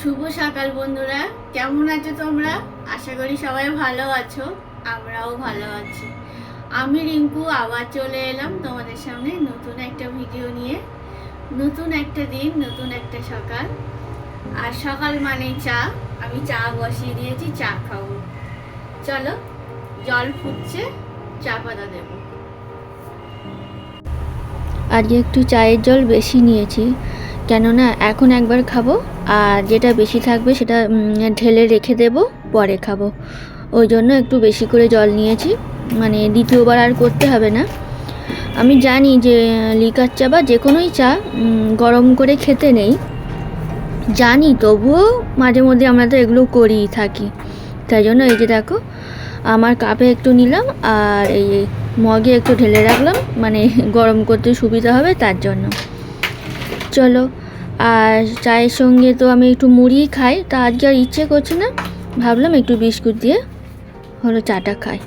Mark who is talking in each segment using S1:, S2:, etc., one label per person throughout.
S1: শুভ সকাল বন্ধুরা। কেমন আছো তোমরা? আশা করি সবাই ভালো আছো, আমরাও ভালো আছি। আমি রিঙ্কু, আবার চলে এলাম তোমাদের সামনে নতুন একটা ভিডিও নিয়ে। নতুন একটা দিন, নতুন একটা সকাল। আর সকাল মানেই চা। আমি চা বসিয়ে দিয়েছি, চা খাব। চলো, জল ফুটছে, চা পাতা দেবো।
S2: আজকে একটু চায়ের জল বেশি নিয়েছি। কেননা এখন একবার খাব। আর যেটা বেশি থাকবে সেটা ঢেলে রেখে দেব, পরে খাব। ওই জন্য একটু বেশি করে জল নিয়েছি। মানে দ্বিতীয়বার আর করতে হবে না। আমি জানি যে, লিকার চা বা যে কোনোই চা গরম করে খেতে নেই। জানি, তবুও মাঝে মধ্যে আমরা তো এগুলো করেই থাকি। তাই জন্য এই যে দেখো, আমার কাপে একটু নিলাম আর এই মগে একটু ঢেলে রাখলাম। মানে গরম করতে সুবিধা হবে তার জন্য। চলো আর চায়ের সঙ্গে তো আমি একটু মুড়ি খাই, তা আজকে আর ইচ্ছে করছে না। ভাবলাম একটু বিস্কুট দিয়ে হলো চাটা খাই।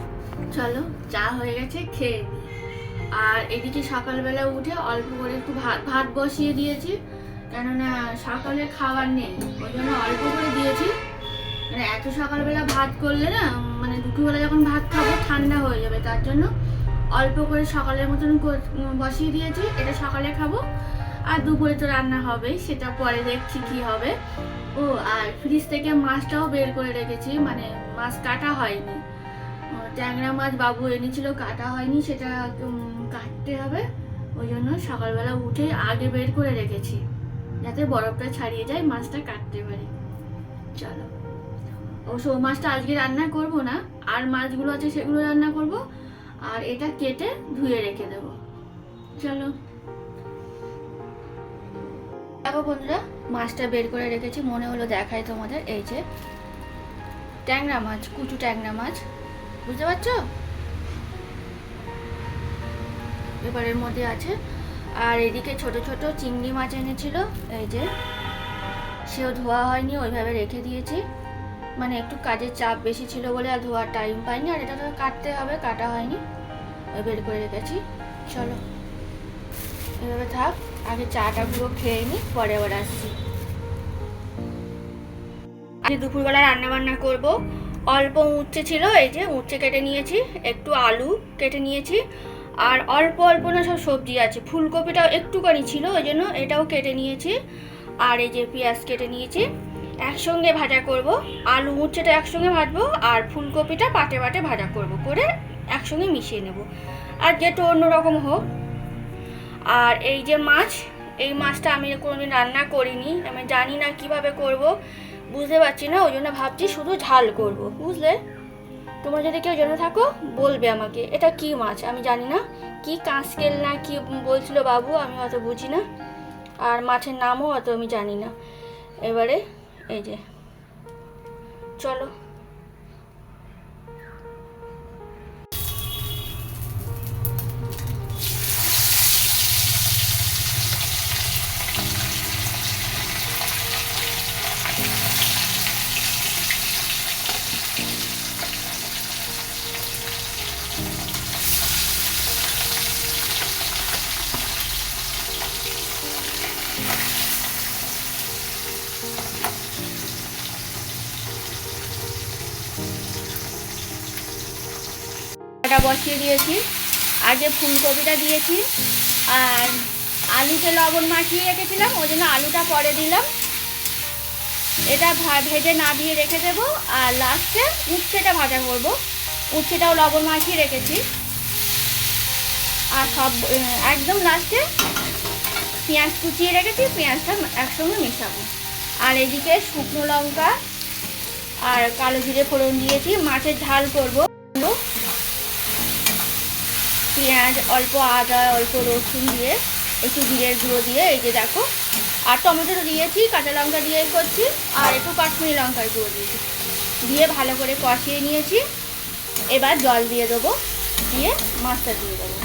S1: চলো, চা হয়ে গেছে, খেয়ে আর এদিকে সকালবেলা উঠে অল্প করে একটু ভাত ভাত বসিয়ে দিয়েছি, কেননা সকালে খাবার নেই, ওই জন্য অল্প করে দিয়েছি। মানে এত সকালবেলা ভাত করলে না মানে দুপুরবেলা যখন ভাত খাব, ঠান্ডা হয়ে যাবে, তার জন্য অল্প করে সকালের মতন বসিয়ে দিয়েছি, এটা সকালে খাব। আর দুপুরে তো রান্না হবে, সেটা পরে দেখছি কি হবে। ও, আর ফ্রিজ থেকে মাছটাও বের করে রেখেছি মানে মাছ কাটা হয়নি। ট্যাংরা মাছ বাবু এনেছিল, কাটা হয়নি, সেটা কাটতে হবে। ওই জন্য সকালবেলা উঠে আগে বের করে রেখেছি, যাতে বরফটা ছাড়িয়ে যায়, মাছটা কাটতে পারি। চলো। অবশ্য ও মাছটা আজকে রান্না করব না, আর মাছগুলো আছে সেগুলো রান্না করব, আর এটা কেটে ধুয়ে রেখে দেবো। চলো। দেখো বন্ধুরা, মাছটা বের করে রেখেছি, মনে হলো দেখায় তোমাদের, এই যে ট্যাংরা মাছ, কুচু ট্যাংরা মাছ, বুঝতে পারছ? এবারের মধ্যে আছে, আর এদিকে ছোট ছোট চিংড়ি মাছ এনেছিল, এই যে সেও ধোয়া হয়নি, ওইভাবে রেখে দিয়েছি। মানে একটু কাজের চাপ বেশি ছিল বলে আর ধোয়ার টাইম পাইনি, আর এটা তো কাটতে হবে, কাটা হয়নি বের করে রেখেছি, চলো। এভাবে থাক। আগে চাটা পুরো খেয়ে নিই পরে আবার আসছি। আজকে দুপুরবেলা রান্না বান্না করব। অল্প উচ্ছে ছিল, এই যে উচ্ছে কেটে নিয়েছি, একটু আলু কেটে নিয়েছি, আর অল্প অল্প না সব সবজি আছে। ফুলকপিটাও একটুখানি ছিল, ওই জন্য এটাও কেটে নিয়েছি, আর এই যে পেঁয়াজ কেটে নিয়েছি। একসঙ্গে ভাজা করব। আলু উচ্ছেটা একসঙ্গে ভাজবো, আর ফুলকপিটা পাটে পাটে ভাজা করব, করে একসঙ্গে মিশিয়ে নেব। আর যেটা অন্যরকম হোক আর এই যে মাছ, এই মাছটা আমি কোনোদিন রান্না করিনি। আমি জানি না কীভাবে করব, বুঝতে পারছি না, ওই জন্য ভাবছি শুধু ঝাল করব, বুঝলে? তোমরা যদি কেউ জেনে থাকো, বলবে আমাকে, এটা কি মাছ? আমি জানি না, কি কাঁচকেল না কি বলছিল বাবু, আমি অত বুঝি না। আর মাছের নামও অত আমি জানি না। এবারে, এই যে, চলো। এটা বসিয়ে দিয়েছি, আগে ফুলকপিটা দিয়েছি, আর আলুতে লবণ মাখিয়ে রেখেছিলাম, ওই জন্য আলুটা পরে দিলাম। এটা ভেজে না দিয়ে রেখে দেবো, আর লাস্টে উচ্ছেটা ভাজা করব। উচ্ছেটাও লবণ মাখিয়ে রেখেছি। আর সব একদম লাস্টে পেঁয়াজ কুচিয়ে রেখেছি, পেঁয়াজটা একসঙ্গে মেশাবো। আর এদিকে শুকনো লঙ্কা আর কালো জিরে ফোড়ন দিয়েছি, মাছের ঝাল করব। পেঁয়াজ, অল্প আদা, অল্প রসুন দিয়ে একটু জিরের গুঁড়ো দিয়ে, এই যে দেখো। আর টমেটো দিয়েছি, কাঁচা লঙ্কা দিয়ে করছি, আর একটু কাশ্মীরি লঙ্কার গুঁড়ো দিয়েছি। দিয়ে ভালো করে কষিয়ে নিয়েছি। এবার জল দিয়ে দেবো, দিয়ে মাছটা দিয়ে দেবো।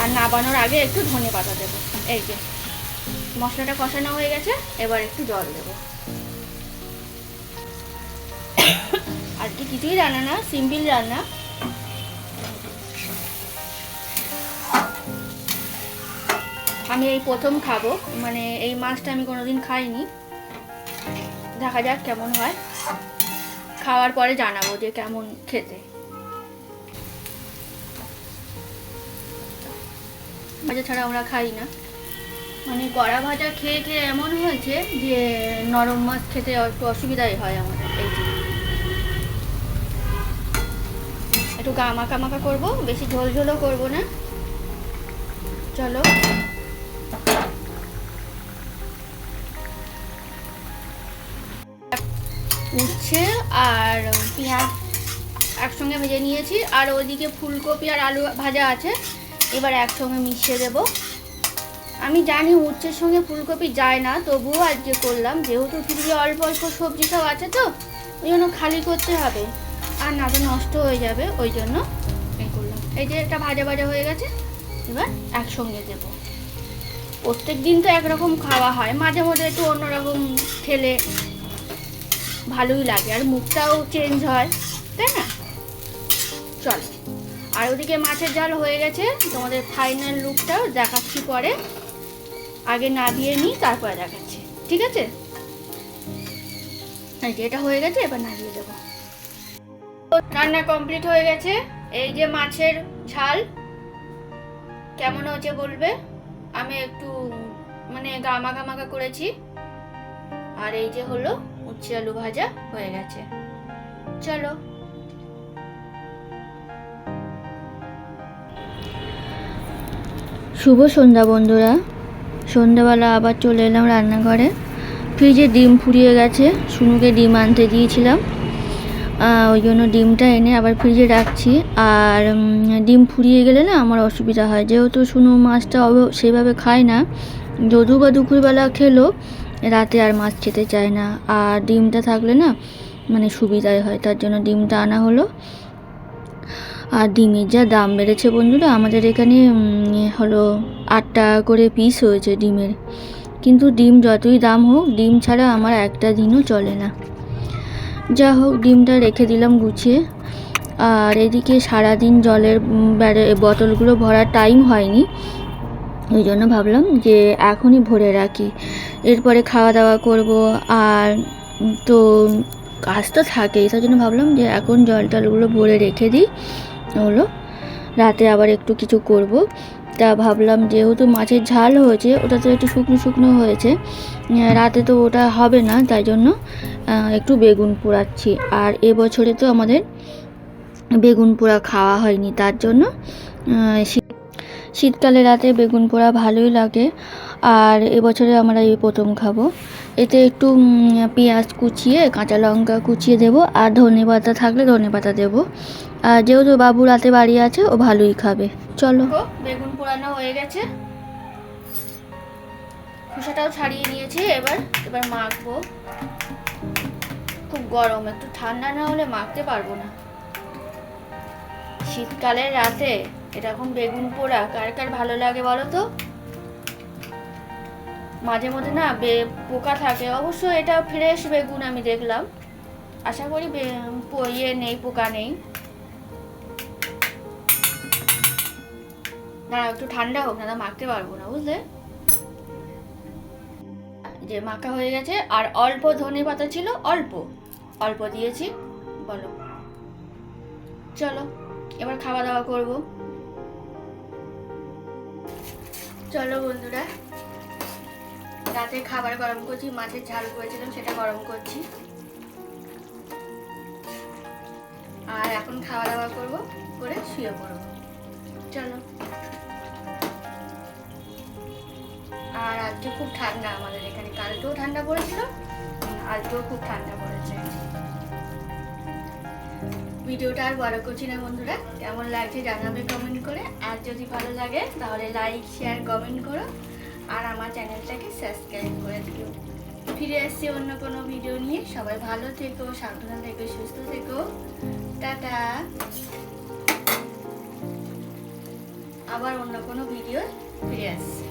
S1: আর নাবানোর আগে একটু ধনে পাতা দেবো, এই যে। মশলাটা কষানো হয়ে গেছে, এবার একটু জল দেবো। আর কি, কিছুই রান্না না, সিম্পল রান্না। আমি এই প্রথম খাব। মানে এই মাছটা আমি কোনোদিন খাইনি। দেখা যাক কেমন হয়। খাওয়ার পরে জানাব যে কেমন খেতে। ভাজা ছাড়া আমরা খাই না। মানে কড়া ভাজা খেয়ে খেয়ে এমন হয়েছে যে নরম মাছ খেতে একটু অসুবিধাই হয় আমাদের এই। একটু গামাকা মাকা করব, বেশি ঝোল ঝোলও করব না। চলো। উচ্ছে আর পেঁয়াজ একসঙ্গে ভেজে নিয়েছি। আর ওদিকে ফুলকপি আর আলু ভাজা আছে। এবার একসঙ্গে মিশিয়ে দেব। আমি জানি উচ্ছের সঙ্গে ফুলকপি যায় না, তবুও আজকে করলাম। যেহেতু ফ্রিজে অল্প অল্প সবজি সব আছে তো, ওই জন্য খালি করতে হবে। আর না তো নষ্ট হয়ে যাবে, ওই জন্য এই করলাম। এই যে একটা ভাজা ভাজা হয়ে গেছে, এবার একসঙ্গে দেবো। প্রত্যেক দিন তো একরকম খাওয়া হয়। মাঝে মধ্যে একটু অন্যরকম খেলে ভালোই লাগে। আর মুখটাও চেঞ্জ হয়, তাই না? চল। আর ওদিকে মাছের ঝাল হয়ে গেছে। তোমাদের ফাইনাল লুকটাও দেখাচ্ছি পরে। আগে নাবিয়ে নিই, তারপরে দেখাচ্ছি। ঠিক আছে? এটা হয়ে গেছে, এবার নাবিয়ে দেবো। রান্না কমপ্লিট হয়ে গেছে। এই যে মাছের ঝাল। কেমন হয়েছে বলবে? আমি একটু মানে গামাকা মাকা করেছি। আর এই যে হলো উচ্ছে আলু ভাজা হয়ে গেছে। চলো।
S2: শুভ সন্ধ্যা বন্ধুরা। সন্ধ্যাবেলা আবার চলে এলাম রান্নাঘরে। ফ্রিজে ডিম ফুরিয়ে গেছে, শুনুকে ডিম আনতে দিয়েছিলাম। ওই জন্য ডিমটা এনে আবার ফ্রিজে রাখছি। আর ডিম ফুরিয়ে গেলে না আমার অসুবিধা হয়। যেহেতু শুনু মাছটা সেভাবে খায় না। যদু বা দুপুরবেলা খেলো রাতে আর মাছ খেতে চায় না। আর ডিমটা থাকলে না মানে সুবিধাই হয়, তার জন্য ডিমটা আনা হলো। আর ডিমের যা দাম বেড়েছে বন্ধুরা, আমাদের এখানে হলো আট টাকা করে পিস হয়েছে ডিমের। কিন্তু ডিম যতই দাম হোক, ডিম ছাড়া আমার একটা দিনও চলে না। যা হোক, ডিমটা রেখে দিলাম গুছিয়ে। আর এদিকে সারাদিন জলের ব্যারে, বোতলগুলো ভরার টাইম হয়নি। ওই জন্য ভাবলাম যে এখনই ভরে রাখি। এরপরে খাওয়া দাওয়া করব আর তো কাজ তো থাকেই তার জন্য ভাবলাম যে এখন জল টলগুলো ভরে রেখে দিই, হলো। রাতে আবার একটু কিছু করব। তা ভাবলাম যেহেতু মাছের ঝাল হয়েছে, ওটা তো একটু শুকনো শুকনো হয়েছে রাতে তো ওটা হবে না, তাই জন্য একটু বেগুন পোড়াচ্ছি। আর এবছরে তো আমাদের বেগুন পোড়া খাওয়া হয়নি, তার জন্য শীত- শীতকালে রাতে বেগুন পোড়া ভালোই লাগে। আর এবছরে আমরা এই প্রথম খাব। এতে একটু পেঁয়াজ কুচিয়ে, কাঁচা লঙ্কা কুচিয়ে দেবো আর ধনে পাতা থাকলে ধনে পাতা দেবো। আর যেহেতু বাবু রাতে বাড়ি আছে, ও ভালোই খাবে। চলো।
S1: বেগুন পোড়ানো হয়ে গেছে। খোসাটাও ছাড়িয়ে নিয়েছি, এবার এবার মাখবো। খুব গরম, একটু ঠান্ডা না হলে মাখতে পারব না। শীতকালের রাতে এরকম বেগুন পোড়া, কার কার ভালো লাগে বলো তো? মাঝে মধ্যে না বে- পোকা থাকে। অবশ্য এটা ফ্রেশ বেগুন আমি দেখলাম। আশা করি ইয়ে নেই, পোকা নেই। না, একটু ঠান্ডা হোক, না মাখতে পারব না, বুঝলে? যে মাখা হয়ে গেছে, আর অল্প ধনে পাতা ছিল, অল্প। অল্প দিয়েছি, বলো। চলো, এবার খাওয়া দাওয়া করব। চলো বন্ধুরা। রাতে খাবার গরম করছি, মাছের ঝাল করেছিলাম, সেটা গরম করছি। আর এখন খাওয়া দাওয়া করব, করে শুয়ে পড়ব। চলো। আর আজকে খুব ঠান্ডা আমাদের এখানে। কালকেও ঠান্ডা পড়েছিল, আজকেও খুব ঠান্ডা পড়েছে। ভিডিওটা আর বড় করছি না বন্ধুরা, কেমন লাগছে জানাবে কমেন্ট করে। আর যদি ভালো লাগে, তাহলে লাইক শেয়ার কমেন্ট করো। আর আমার চ্যানেলটাকে সাবস্ক্রাইব করে দিও। ফিরে আসছি অন্য কোনো ভিডিও নিয়ে। সবাই ভালো থেকো, সাবধান থেকো, সুস্থ থেকো। টাটা। আবার অন্য কোনো ভিডিও ফিরে আসছি।